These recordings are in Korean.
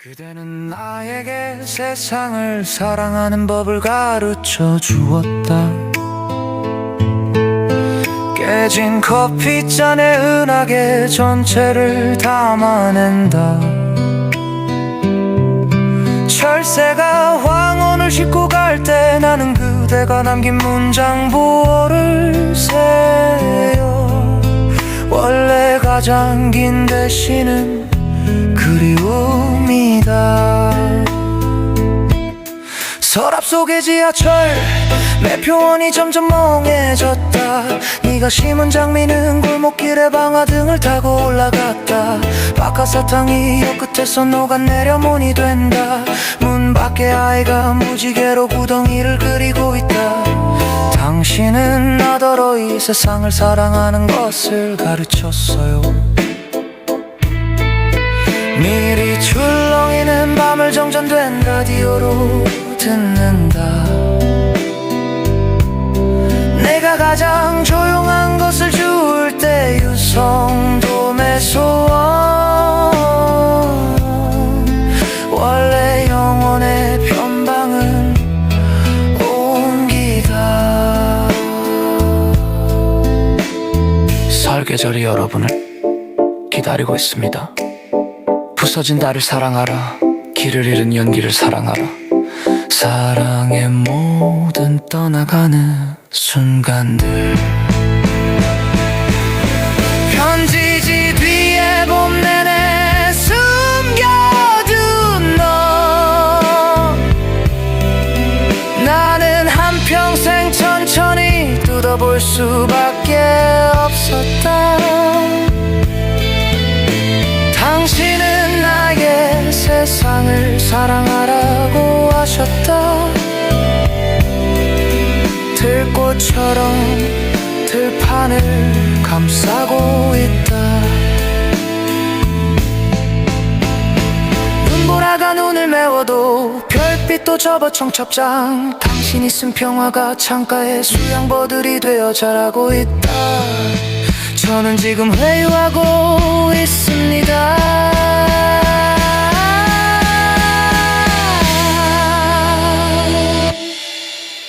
그대는 나에게 세상을 사랑하는 법을 가르쳐 주었다. 깨진 커피잔에 은하계 전체를 담아낸다. 철새가 황혼을 싣고 갈 때 나는 그대가 남긴 문장 부호를 세요. 원래 가장 긴 대신은 그리 움이다. 서랍 속의 지하철 매표원이 점점 멍해졌다. 네가 심은 장미는 골목길에 방아등을 타고 올라갔다. 박하사탕이 역 끝에서 녹아내려 문이 된다. 문 밖에 아이가 무지개로 구덩이를 그리고 있다. 당신은 나더러 이 세상을 사랑하는 것을 가르쳤어요 미리 출렁이는 밤을 정전된 라디오로 듣는다. 내가 가장 조용한 것을 주울 때 유성돔의 소원. 원래 영혼의 변방은 옮기다. 설계절이 여러분을 기다리고 있습니다 부서진 달을 사랑하라. 길을 잃은 연기를 사랑하라. 사랑의 모든 떠나가는 순간들 세상을 사랑하라고 하셨다. 들꽃처럼 들판을 감싸고 있다. 눈보라가 눈을 메워도 별빛도 접어 청첩장. 당신이 쓴 평화가 창가에 수양버들이 되어 자라고 있다. 저는 지금 회유하고 있습니다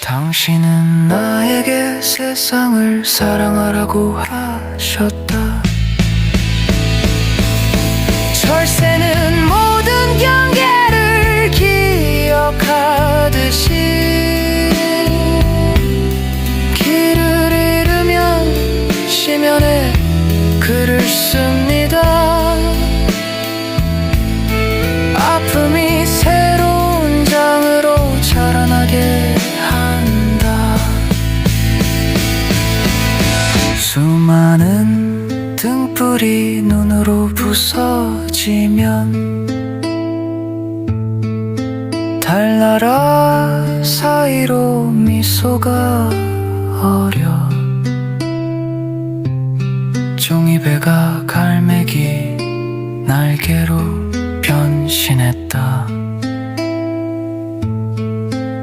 당신은 나에게 세상을 사랑하라고 하셨다. 철새는 모든 경계를 기억하듯이 수많은 등불이 눈으로 부서지면 달나라 사이로 미소가 어려 종이배가 갈매기 날개로 변신했다.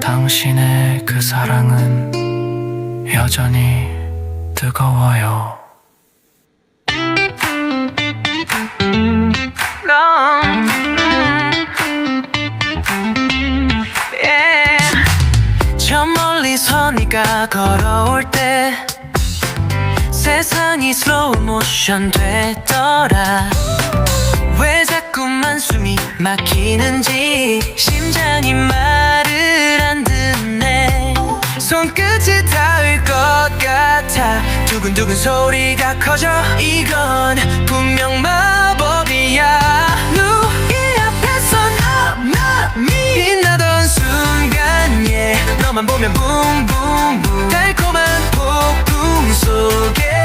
당신의 그 사랑은 여전히 뜨거워요 저 멀리서 네가 걸어올 때 세상이 슬로우 모션 되더라. 왜 자꾸만 숨이 막히는지 심장이 말을 안 듣네. 손끝이 닿을 것 같아 두근두근 소리가 커져 이건 분명 마법이야 누이 앞에서 나만이 빛나던 순간 yeah. 너만 보면 붕붕붕 달콤한 폭풍 속에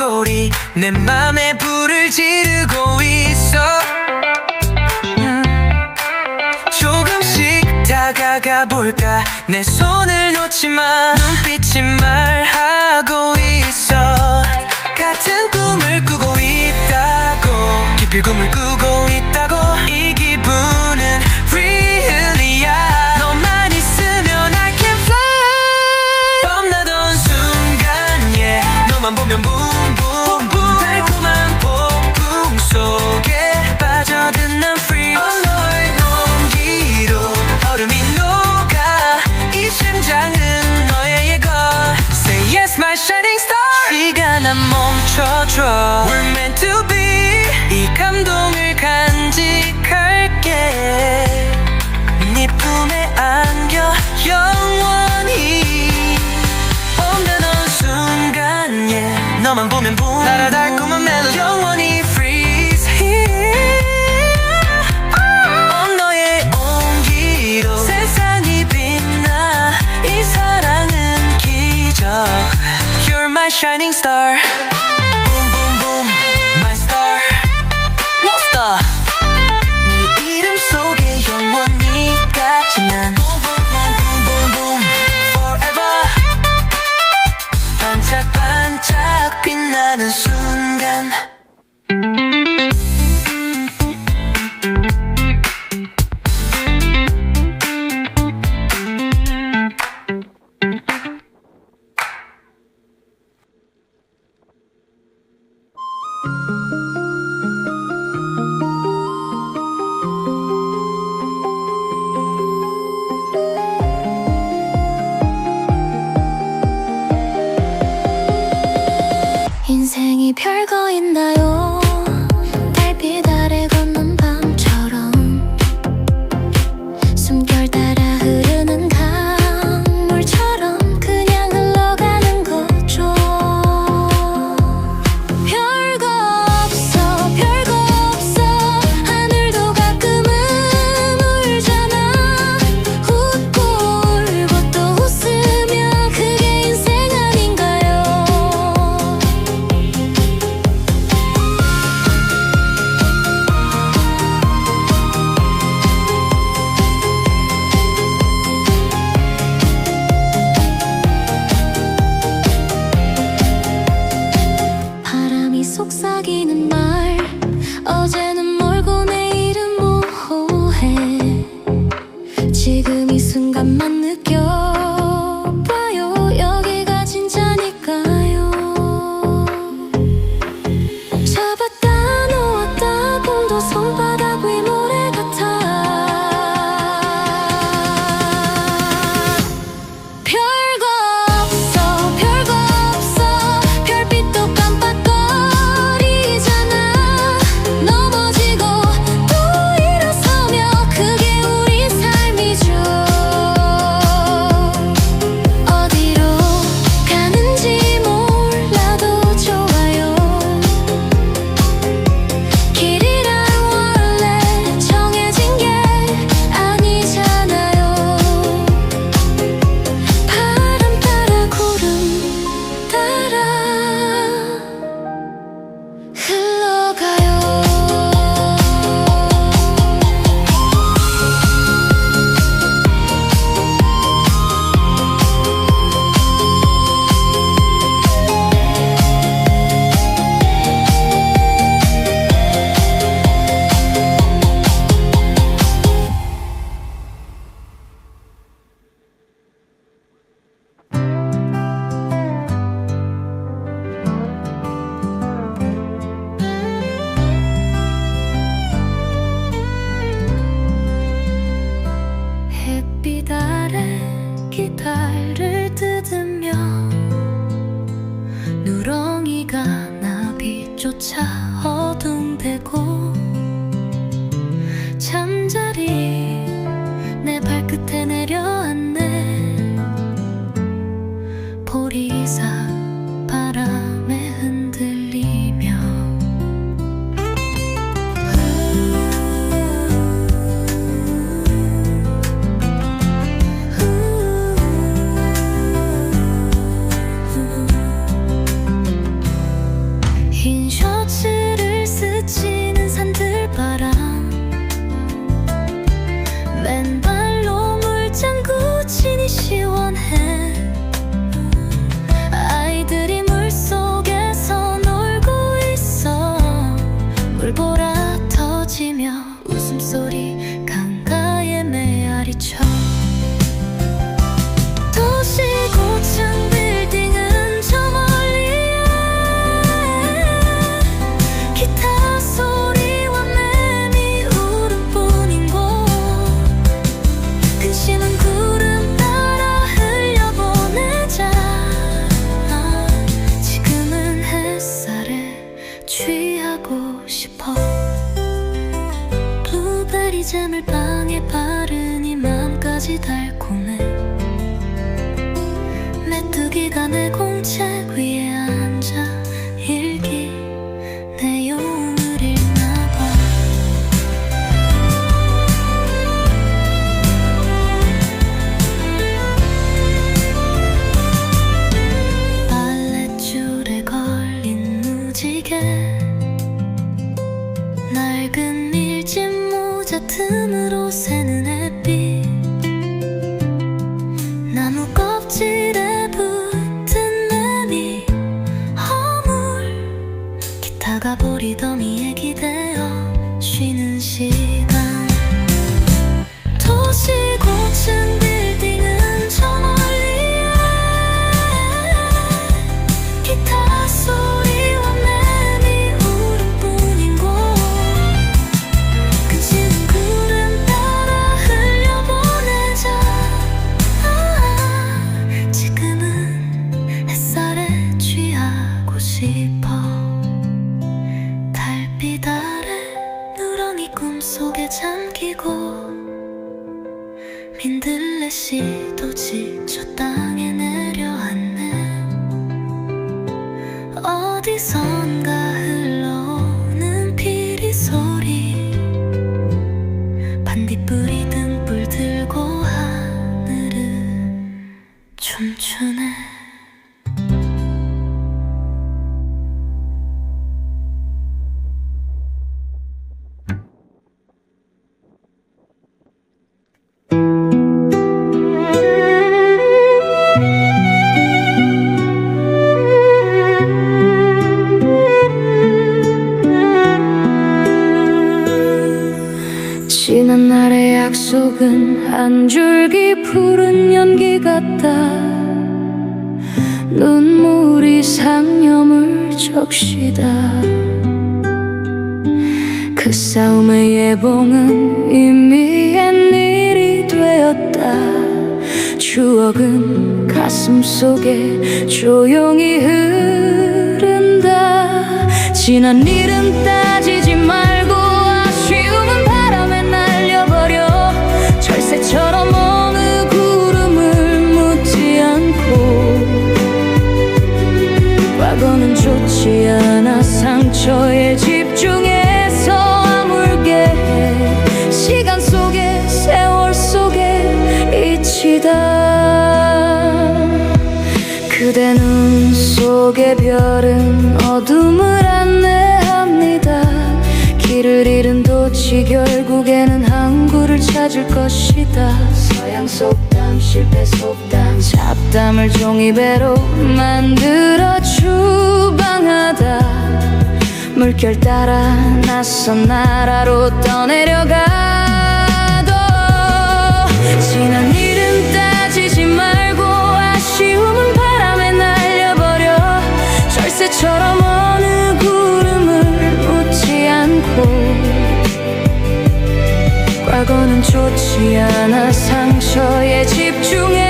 소용돌이 내 맘에 불을 지르고 있어. 조금씩 다가가 볼까? 내 손을 놓지 마. 눈빛이 말하고 있어. 같은 꿈을 꾸고 있다고. 깊이 꿈을 꾸고 있다 보여줘 We're meant to be. 이 감동을 간직할게. 네 품에 안겨 영원히. 보면 어느 순간 yeah. 너만 보면 boom 나라 달콤한 멜로 영원히 freeze here. oh. 너의 온기로 세상이 빛나 이 사랑은 기적. You're my shining star. 빛나는 순간 속의 별은 어둠을 안내합니다. 길을 잃은 도치 결국에는 항구를 찾을 것이다. 서양 속담 실패 속담 잡담을 종이배로 만들어 주방하다. 물결 따라 낯선 나라로 떠내려가. 보이지 않아 상처에 집중해.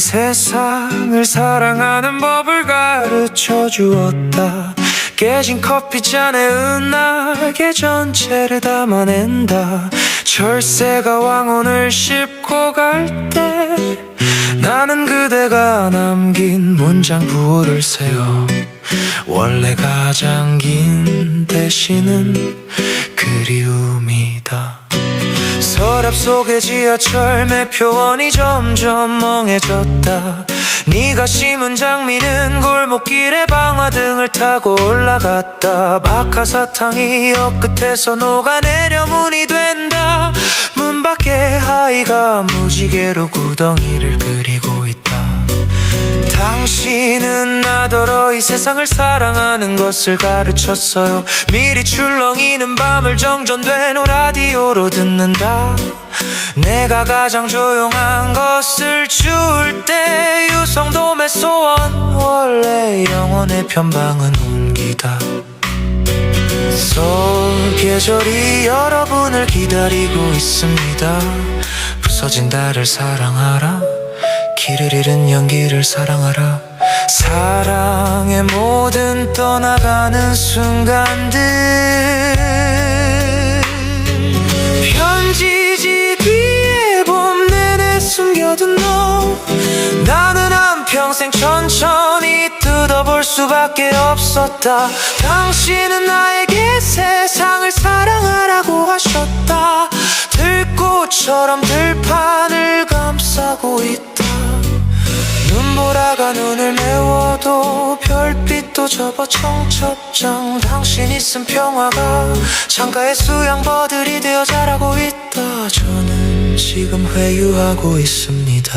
세상을 사랑하는 법을 가르쳐 주었다. 깨진 커피잔에 은하계 전체를 담아낸다. 철새가 왕혼을 씹고 갈 때 나는 그대가 남긴 문장 부호를 세워. 원래 가장 긴 대신은 그리움이다. 서랍 속의 지하철 매표원이 점점 멍해졌다. 네가 심은 장미는 골목길에 방화등을 타고 올라갔다. 박하사탕이 역 끝에서 녹아내려 문이 된다. 문 밖에 아이가 무지개로 구덩이를 그리고 당신은 나더러 이 세상을 사랑하는 것을 가르쳤어요. 미리 출렁이는 밤을 정전된 라디오로 듣는다. 내가 가장 조용한 것을 줄때 유성돔의 소원 원래 영혼의 편방은 옮기다. sol 계절이 여러분을 기다리고 있습니다. 부서진 달을 사랑하라 길을 잃은 연기를 사랑하라. 사랑의 모든 떠나가는 순간들. 편지지 뒤에 봄 내내 숨겨둔 너. 나는 한평생 천천히 뜯어볼 수밖에 없었다. 당신은 나에게 세상을 사랑하라고 하셨다. 들꽃처럼 들판을 감싸고 있다 눈보라가 눈을 메워도 별빛도 접어 청첩장. 당신 있음 평화가 창가에 수양버들이 되어 자라고 있다. 저는 지금 회유하고 있습니다.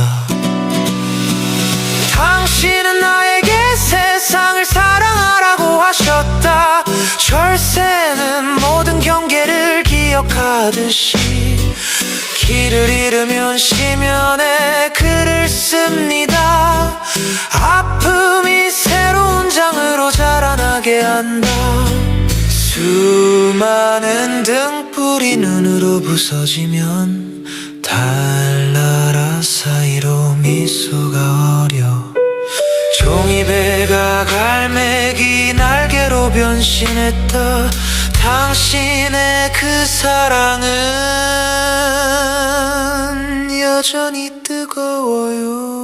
당신은 나에게 세상을 사랑하라고 하셨다. 철새는 모든 경계를 기억하듯이 길을 잃으면 시면에 글을 씁니다 아픔이 새로운 장으로 자라나게 한다. 수많은 등불이 눈으로 부서지면 달나라 사이로 미소가 어려. 종이배가 갈매기 날개로 변신했다. 당신의 그 사랑은 여전히 뜨거워요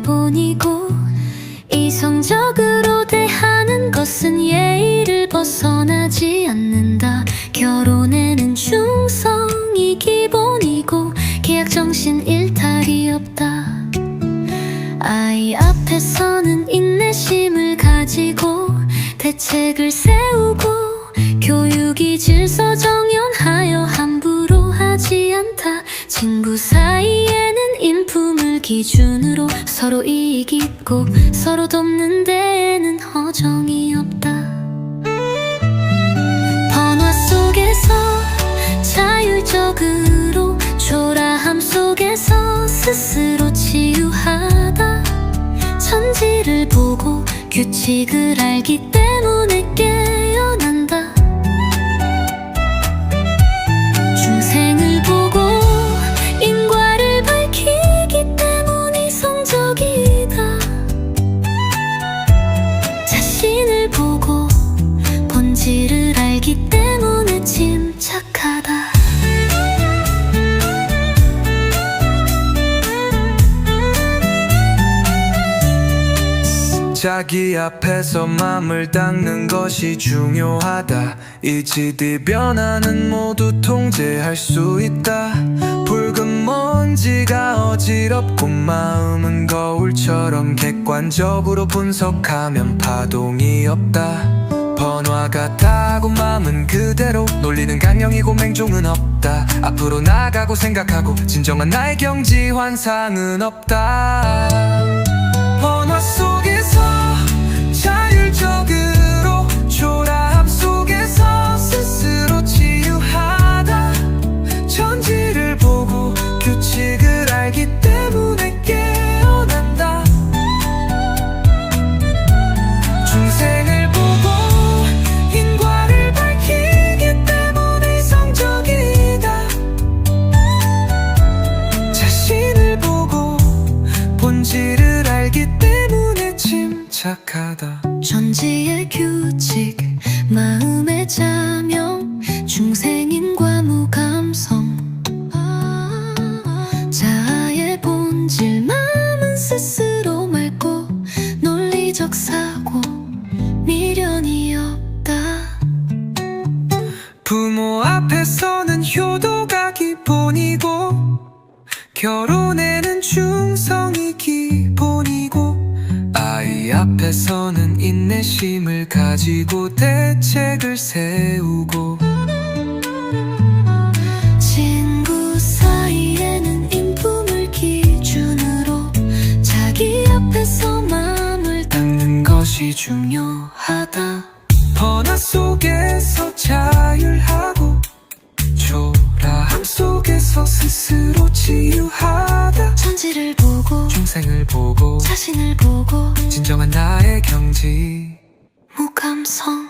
기본이고 이성적으로 대하는 것은 예의를 벗어나지 않는 서로 이익 있고 서로 돕는 데에는 허정이 없다. 번화 속에서 자율적으로 초라함 속에서 스스로 치유하다. 천지를 보고 규칙을 알기 때문에 자기 앞에서 맘을 닦는 것이 중요하다. 이치디 변화는 모두 통제할 수 있다. 붉은 먼지가 어지럽고 마음은 거울처럼 객관적으로 분석하면 파동이 없다. 번화 같다고 마음은 그대로 논리는 강령이고 맹종은 없다. 앞으로 나가고 생각하고 진정한 나의 경지 환상은 없다 전지의 규칙 마음 앞에서는 인내심을 가지고 대책을 세우고 친구 사이에는 인품을 기준으로 자기 앞에서 마음을 닦는 것이 중요하다 경지. 무감성